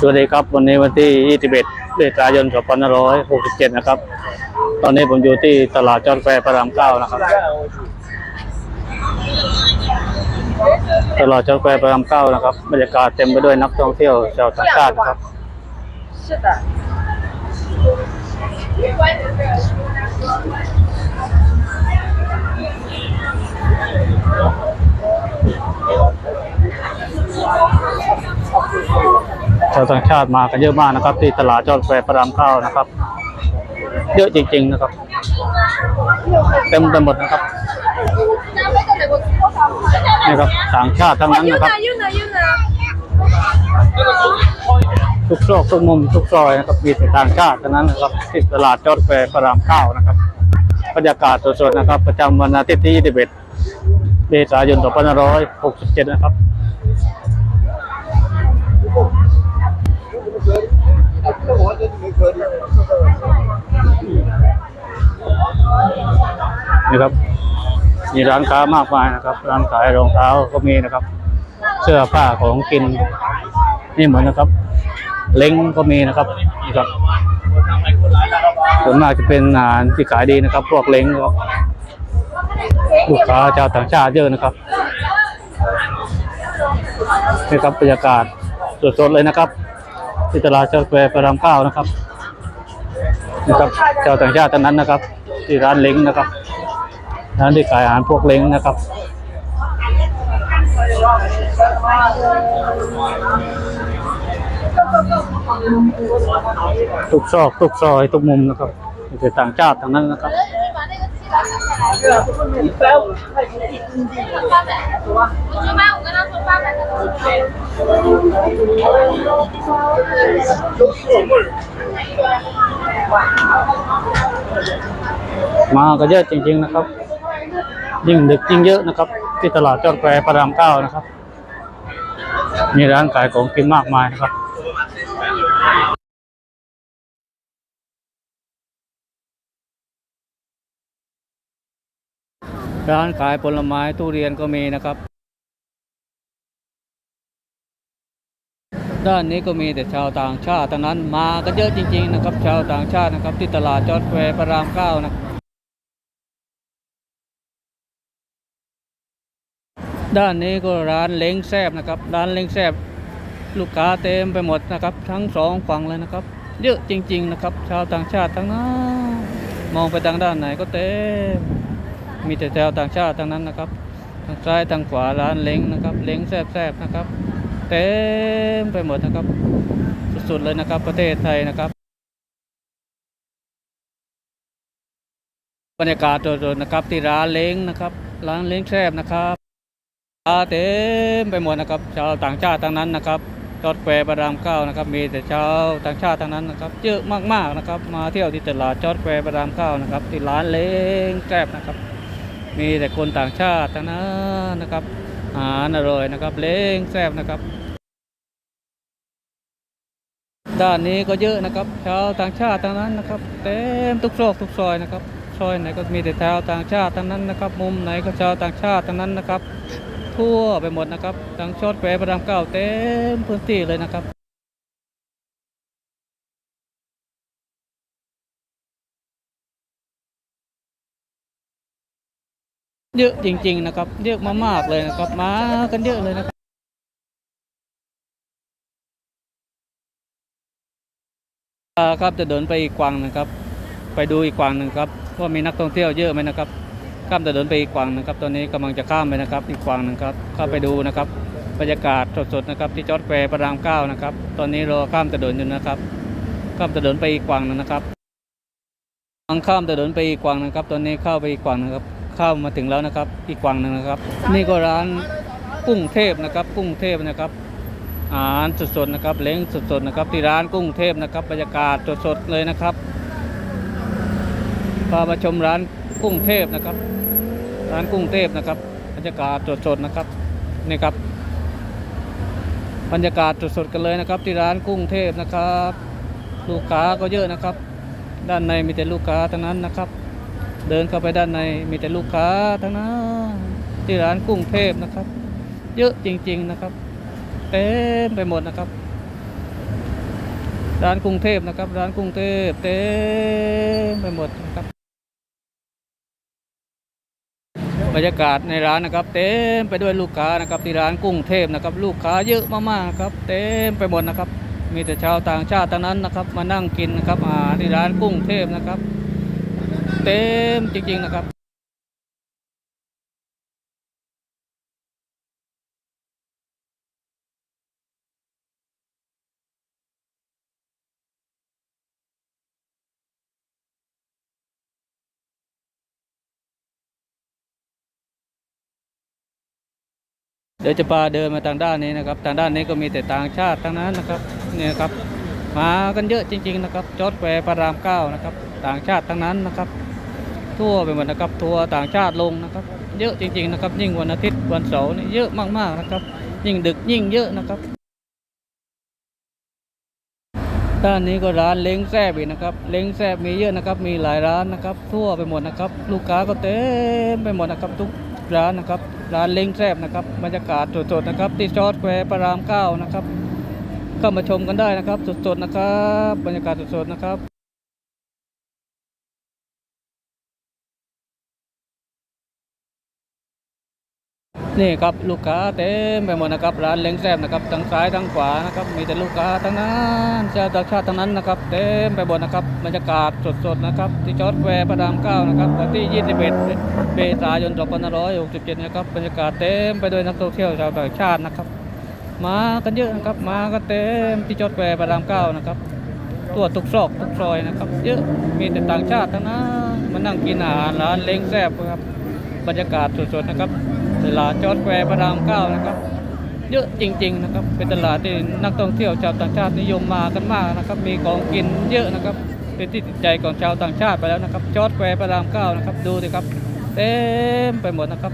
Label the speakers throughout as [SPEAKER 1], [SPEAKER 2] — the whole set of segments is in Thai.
[SPEAKER 1] สวัสดีครับวันนี้วันที่ 21เมษายน 2567 นะครับ ตอนนี้ผมอยู่ที่ตลาดจอดแฟร์พระรามเก้านะครับ ตลาดจอดแฟร์พระรามเก้านะครับ บรรยากาศเต็มไปด้วยนักท่องเที่ยวชาวต่างชาตินะครับ
[SPEAKER 2] 是的。
[SPEAKER 1] ชาวต่างชาติมากันเยอะมากนะครับ ที่ตลาดจอดแฟร์ระดามเก้านะครับ เยอะจริง ๆนะครับ เต็มไปหมดนะครับนี่ครับต่างชาติทั้งนั้นนะครับทุกซอกทุกมุมทุกซอยนะครับมีแต่ต่างชาติทั้งนั้นนะครับที่ตลาดจอดแฟร์ระดามเก้านะครับบรรยากาศสดๆนะครับ ประจำวันอาทิตย์ที่21เมษายน2567 นะครับ มีร้านค้ามากมายนะครับ ร้านขายรองเท้าก็มีนะครับ เสื้อผ้าของกินนี่เหมือนนะครับ เล้งก็มีนะครับนี่ครับส่วนมากจะเป็นอาหารที่ขายดีนะครับ พวกเล้งครับลูกค้าชาวต่างชาติเยอะนะครับนี่ครับบรรยากาศสดๆเลยนะครับ ที่ตลาดเจ้าแควร์พระรามเก้านะครับนะครับชาวต่างชาติทั้งนั้นนะครับ ที่ร้านเล้งนะครับ ร้านที่ขายอาหารพวกเล้งนะครับทุกซอกทุกซอยทุกมุมนะครับเป็นต่างชาติทางนั้นนะครับมาก็เยอะจริง ๆ นะครับ ยิ่งดึกยิ่งเยอะนะครับ ที่ตลาดจอดแควร์พระรามเก้านะครับ มีร้านขายของกินมากมายนะครับร้านขายผลไม้ทุเรียนก็มีนะครับ ด้านนี้ก็มีแต่ชาวต่างชาติทั้งนั้นมากันเยอะจริง ๆ นะครับ ชาวต่างชาตินะครับ ที่ตลาดจอดแควร์พระรามเก้านะ ด้านนี้ก็ร้านเล้งแซบนะครับ ร้านเล้งแซบลูกค้าเต็มไปหมดนะครับ ทั้งสองฝั่งเลยนะครับ เยอะจริง ๆนะครับ ชาวต่างชาติทั้งนั้นมองไปทางด้านไหนก็เต็มมีแต่ชาวต่างชาติทั้งนั้นนะครับทางซ้ายทางขวาร้านเล้งนะครับเล้งแซบๆนะครับ เต็มไปหมดนะครับ สุดๆเลยนะครับ ประเทศไทยนะครับบรรยากาศสดยๆนะครับที่ร้านเล้งนะครับ ร้านเล้งแซบนะครับ อาเต็มไปหมดนะครับชาวต่างชาติทั้งนั้นนะครับจอดแควร์พระรามเก้านะครับ มีแต่ชาวต่างชาติทั้งนั้นนะครับเยอะมากๆนะครับ มาเที่ยวที่ตลาดจอดแควร์พระรามเก้านะครับที่ร้านเล้งแซบนะครับ มีแต่คนต่างชาติทั้งนั้นนะครับอาหารอร่อยนะครับ เล้งแซบนะครับ ด้านนี้ก็เยอะนะครับ ชาวต่างชาติทั้งนั้นนะครับเต็มทุกซอกทุกซอยนะครับซอยไหนก็มีแต่ชาวต่างชาติทั้งนั้นนะครับ มุมไหนก็ชาวต่างชาติทั้งนั้นนะครับ ทั่วไปหมดนะครับทั้งชดแปรพระรามเก้าเต็มพื้นที่เลยนะครับเยอะจริง ๆ นะครับ เยอะมากๆเลยนะครับ มากันเยอะเลยนะครับ ครับจะเดินไปอีกกวางนึงครับ ไปดูอีกกวางหนึ่งครับว่ามีนักท่องเที่ยวเยอะไหมนะครับ ข้ามจะเดินไปอีกกวางนึงครับ ตอนนี้กำลังจะข้ามไปนะครับ อีกกวางหนึ่งครับเข้าไปดูนะครับ บรรยากาศสดๆนะครับ ที่จอดแฟร์พระรามเก้านะครับ ตอนนี้รอข้ามจะเดินอยู่นะครับ ข้ามจะเดินไปอีกกวางหนึงนะครับกำลังข้ามจะเดินไปอีกกวางนึงครับ ตอนนี้เข้าไปอีกกวางนึงครับ เข้ามาถึงแล้วนะครับ อีกกวางหนึ่งนะครับ นี่ก็ร้านกุ้งเทพนะครับ กุ้งเทพนะครับอาหารสดๆนะครับ เล้งสดๆนะครับ ที่ร้านกุ้งเทพนะครับ บรรยากาศสดๆเลยนะครับพามาชมร้าน กุ้งเทพนะครับ ร้านกุ้งเทพนะครับบรรยากาศสดๆนะครับนี่ครับ บรรยากาศสดๆกันเลยนะครับ ที่ร้านกุ้งเทพนะครับ ลูกค้าก็เยอะนะครับ ด้านในมีแต่ลูกค้าทั้งนั้นนะครับ เดินเข้าไปด้านในมีแต่ลูกค้าทั้งนั้นที่ร้านกุ้งเทพนะครับ เยอะจริง ๆนะครับเต็มไปหมดนะครับ ร้านกรุงเทพนะครับ ร้านกรุงเทพเต็มไปหมดนะครับ บรรยากาศในร้านนะครับเต็มไปด้วยลูกค้านะครับที่ร้านกุ้งเทพนะครับ ลูกค้าเยอะมากๆครับเต็มไปหมดนะครับ มีแต่ชาวต่างชาติทั้งนั้นนะครับมานั่งกินนะครับอาหารที่ร้านกุ้งเทพนะครับ เต็มจริงๆนะครับ เดี๋ยวจะพาเดินมาทางด้านนี้นะครับ ทางด้านนี้ก็มีแต่ต่างชาติทั้งนั้นนะครับเนี่ยครับมากันเยอะจริง ๆ นะครับจอดแวร์พระรามเก้านะครับ ต่างชาติทั้งนั้นนะครับ ทั่วไปหมดนะครับ ทัวร์ต่างชาติลงนะครับ เยอะจริง ๆ นะครับ ยิ่งวันอาทิตย์วันเสาร์นี่เยอะมากๆนะครับ ยิ่งดึกยิ่งเยอะนะครับด้านนี้ก็ร้านเล้งแซ่บอีกนะครับ เล้งแซ่บมีเยอะนะครับ มีหลายร้านนะครับ ทั่วไปหมดนะครับ ลูกค้าก็เต็มไปหมดนะครับ ทุกร้านนะครับ ร้านเล้งแซ่บนะครับบรรยากาศสดๆนะครับที่จอร์ดแควร์ประรามเก้านะครับเข้ามาชมกันได้นะครับสดๆนะครับ บรรยากาศสดๆนะครับ นี่ครับลูกค้าเต็มไปหมดนะครับร้านเล้งแซ่บนะครับทั้งซ้ายทั้งขวานะครับมีแต่ลูกค้าทั้งนั้นชาวต่างชาติทั้งนั้นนะครับเต็มไปหมดนะครับบรรยากาศสดๆนะครับที่จอร์ดแวร์พระรามเก้านะครับวันที่ 21เมษายน2567นะครับบรรยากาศเต็มไปด้วยนักท่องเที่ยวชาวต่างชาตินะครับ มากันเยอะนะครับมากันเต็มที่จอร์ดแวร์พระรามเก้านะครับทั่วทุกซอกทุกซอยนะครับ เยอะมีแต่ต่างชาติทั้งนั้นมานั่งกินอาหารร้านเล้งแซ่บครับบรรยากาศสดๆนะครับ ตลาดจอร์ดแควพระรามเก้านะครับ เยอะจริง ๆ นะครับ เป็นตลาดที่นักท่องเที่ยวชาวต่างชาตินิยมมากันมากนะครับ มีของกินเยอะนะครับ เป็นที่ติดใจของชาวต่างชาติไปแล้วนะครับ จอร์ดแควพระรามเก้านะครับ ดูสิครับเต็มไปหมดนะครับ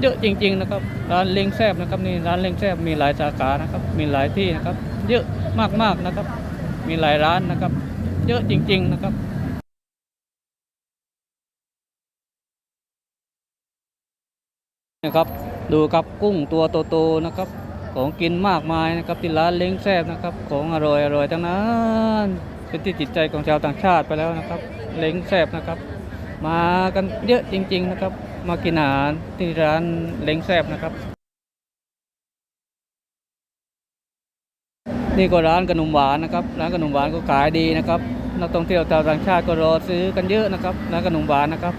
[SPEAKER 1] เยอะจริง ๆ นะครับ ร้านเล้งแซบนะครับนี่ร้านเล้งแซบมีหลายสาขานะครับ มีหลายที่นะครับ เยอะมากๆนะครับ มีหลายร้านนะครับ เยอะจริง ๆ นะครับ นะครับดูครับกุ้งตัวโตๆนะครับ ของกินมากมายนะครับที่ร้านเล้งแซบนะครับ ของอร่อยอร่อยทั้งนั้นเป็นที่จิตใจของชาวต่างชาติไปแล้วนะครับ เล้งแซบนะครับ มากันเยอะจริง ๆนะครับ มากินอาหารที่ร้านเล้งแซบนะครับ นี่ก็ร้านขนมหวานนะครับ ร้านขนมหวานก็ขายดีนะครับนักท่องเที่ยวชาวต่างชาติก็รอซื้อกันเยอะนะครับร้านขนมหวานนะครับ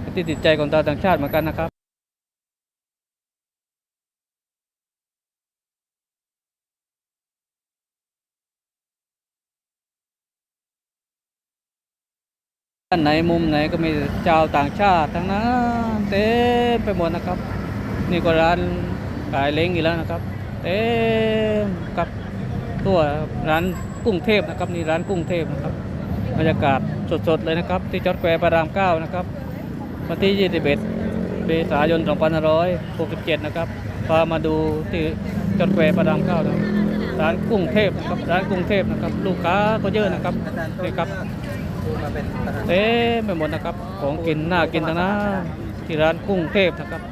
[SPEAKER 1] เป็นที่ติดใจของชาวต่างชาติเหมือนกันนะครับ ด้านไหนมุมไหนก็มีชาวต่างชาติทั้งนั้นเต็มไปหมดนะครับ นี่ก็ร้านขายเล้งอีกแล้วนะครับเต็มกับตัวร้านกุ้งเทพนะครับนี่ร้านกุ้งเทพนะครับบรรยากาศสดๆเลยนะครับ ที่จอดแควร์พระรามเก้านะครับวันที่ 21เมษายน 2567 นะครับพามาดูที่จอดแควร์พระรามเก้านะครับร้านกุ้งเทพนะครับร้านกุ้งเทพนะครับ ลูกค้าก็เยอะนะครับนี่ครับ เต็มไปหมดนะครับ ของกินน่ากินทั้งนั้นที่ร้านกุ้งเทพนะครับ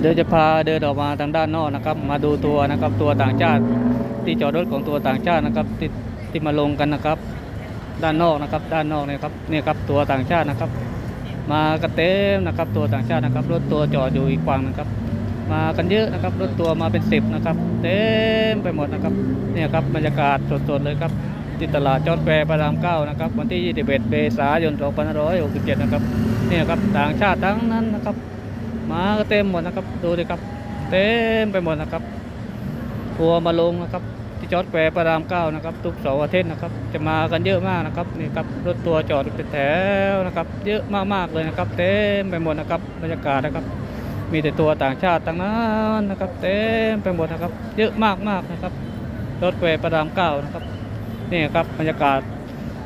[SPEAKER 1] เดี๋ยวจะพาเดินออกมาทางด้านนอกนะครับ มาดูตัวนะครับตัวต่างชาติ ที่จอดรถของตัวต่างชาตินะครับที่ที่มาลงกันนะครับ ด้านนอกนะครับ ด้านนอกเนี่ยครับเนี่ยครับตัวต่างชาตินะครับ มากันเต็มนะครับ ตัวต่างชาตินะครับ รถตัวจอดอยู่อีกฝั่งนะครับ มากันเยอะนะครับ รถตัวมาเป็นสิบนะครับ เต็มไปหมดนะครับเนี่ยครับบรรยากาศสดๆเลยครับที่ตลาดจอดแปรพระรามเก้านะครับวันที่ 21 เมษายน 2567 นะครับเนี่ยครับต่างชาติทั้งนั้นนะครับ มาก็เต็มหมดนะครับดูดิครับ เต็มไปหมดนะครับทัวร์มาลงนะครับ ที่จอดแปรพระรามเก้านะครับ ทุกเสาร์อาทิตย์นะครับ จะมากันเยอะมากนะครับนี่ครับรถตัวจอดเป็นแถวนะครับ เยอะมากๆเลยนะครับ เต็มไปหมดนะครับบรรยากาศนะครับ มีแต่ตัวต่างชาติทั้งนั้นนะครับ เต็มไปหมดนะครับ เยอะมากๆนะครับ รถแปรพระรามเก้านะครับนี่ครับบรรยากาศ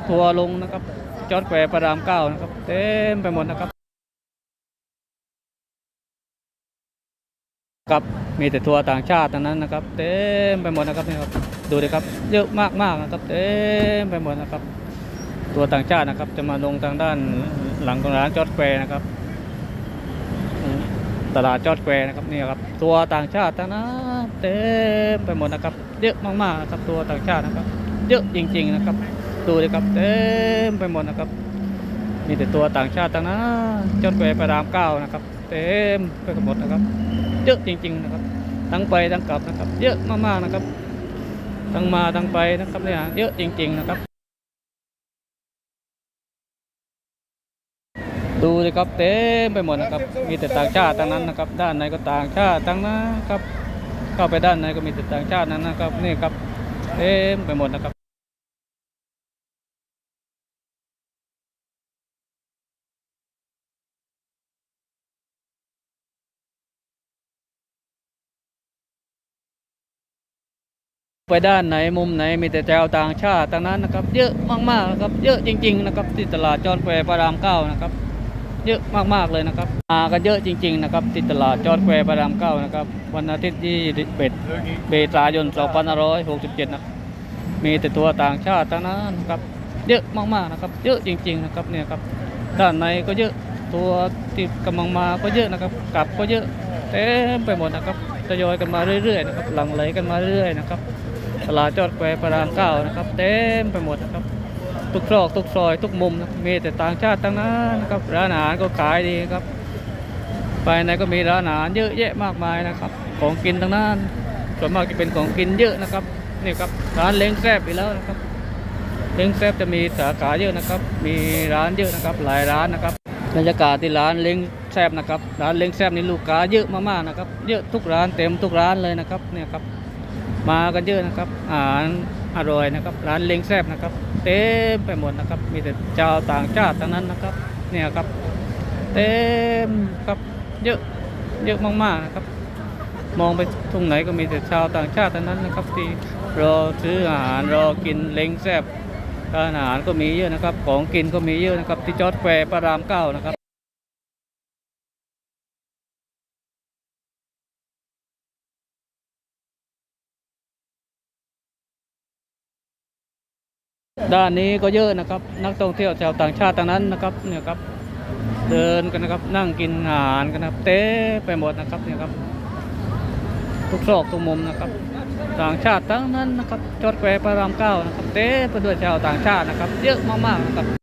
[SPEAKER 1] ทัวร์ลงนะครับ จอดแปรพระรามเก้านะครับ เต็มไปหมดนะครับ ครับมีแต่ทัวร์ต่างชาติทั้งนั้นนะครับ เต็มไปหมดนะครับนี่ครับดูดิครับเยอะมากๆนะครับ เต็มไปหมดนะครับ ตัวต่างชาตินะครับ จะมาลงทางด้านหลังของร้านจอดแควนะครับ ตลาดจอดแควนะครับนี่ครับ ตัวต่างชาติทั้งนั้นเต็มไปหมดนะครับ เยอะมากๆนะครับ ตัวต่างชาตินะครับ เยอะจริง ๆนะครับ ดูดิครับเต็มไปหมดนะครับมีแต่ตัวต่างชาติทั้งนั้นจอดแควร์พระรามเก้านะครับ เต็มไปหมดนะครับ เยอะจริง ๆนะครับ ทั้งไปทั้งกลับนะครับ เยอะมากๆนะครับ ทั้งมาทั้งไปนะครับเนี่ยเยอะจริง ๆนะครับ ดูเลยครับเต็มไปหมดนะครับ มีแต่ต่างชาติทั้งนั้นนะครับ ด้านในก็ต่างชาติทั้งนั้นครับ เข้าไปด้านในก็มีแต่ต่างชาตินั้นนะครับ นี่ครับเต็มไปหมดนะครับ ไปด้านไหนมุมไหนมีแต่ชาวต่างชาติทั้งนั้นนะครับ เยอะมากๆนะครับ เยอะจริง ๆ นะครับ ที่ตลาดจอดแควพระรามเก้านะครับ เยอะมากๆเลยนะครับมากันเยอะจริง ๆ นะครับที่ตลาดจอดแควพระรามเก้านะครับ วันอาทิตย์ที่11เมษายน2567นะครับมีแต่ตัวต่างชาติทั้งนั้นนะครับ เยอะมากๆนะครับ เยอะจริง ๆ นะครับเนี่ยครับด้านในก็เยอะตัวที่กำลังมาก็เยอะนะครับ กลับก็เยอะเต็มไปหมดนะครับทยอยกันมาเรื่อยๆนะครับหลั่งไหลกันมาเรื่อยๆนะครับ ตลาดจอดแควร์พระรามเก้านะครับ เต็มไปหมดนะครับ ทุกซอกทุกซอย ทุกมุมนะมีแต่ต่างชาติทั้งนั้นนะครับร้านอาหารก็ขายดีครับภายในก็มีร้านอาหารเยอะแยะมากมายนะครับ ของกินทั้งนั้นส่วนมากจะเป็นของกินเยอะนะครับนี่ครับร้านเล้งแซ่บอีกแล้วนะครับเล้งแซ่บจะมีสาขาเยอะนะครับ มีร้านเยอะนะครับ หลายร้านนะครับบรรยากาศที่ร้านเล้งแซ่บนะครับร้านเล้งแซ่บนี่ลูกค้าเยอะมากๆนะครับ เยอะทุกร้านเต็มทุกร้านเลยนะครับเนี่ยครับ มากันเยอะนะครับอาหารอร่อยนะครับ ร้านเล้งแซ่บนะครับ เต็มไปหมดนะครับ มีแต่ชาวต่างชาติทั้งนั้นนะครับ เนี่ยครับ เต็มครับเยอะเยอะมากๆนะครับ มองไปตรงไหนก็มีแต่ชาวต่างชาติทั้งนั้นนะครับ ที่รอซื้ออาหารรอกินเล้งแซ่บอาหารก็มีเยอะนะครับ ของกินก็มีเยอะนะครับ ที่จอดแควร์พระรามเก้านะครับ ด้านนี้ก็เยอะนะครับ นักท่องเที่ยวชาวต่างชาติทั้งนั้นนะครับเนี่ยครับเดินกันนะครับนั่งกินอาหารกันนะครับ เต้ไปหมดนะครับเนี่ยครับ ทุกซอกทุกมุมนะครับ ต่างชาติทั้งนั้นนะครับจอดแควพระรามเก้านะครับ เต้ไปด้วยชาวต่างชาตินะครับ เยอะมากๆนะครับ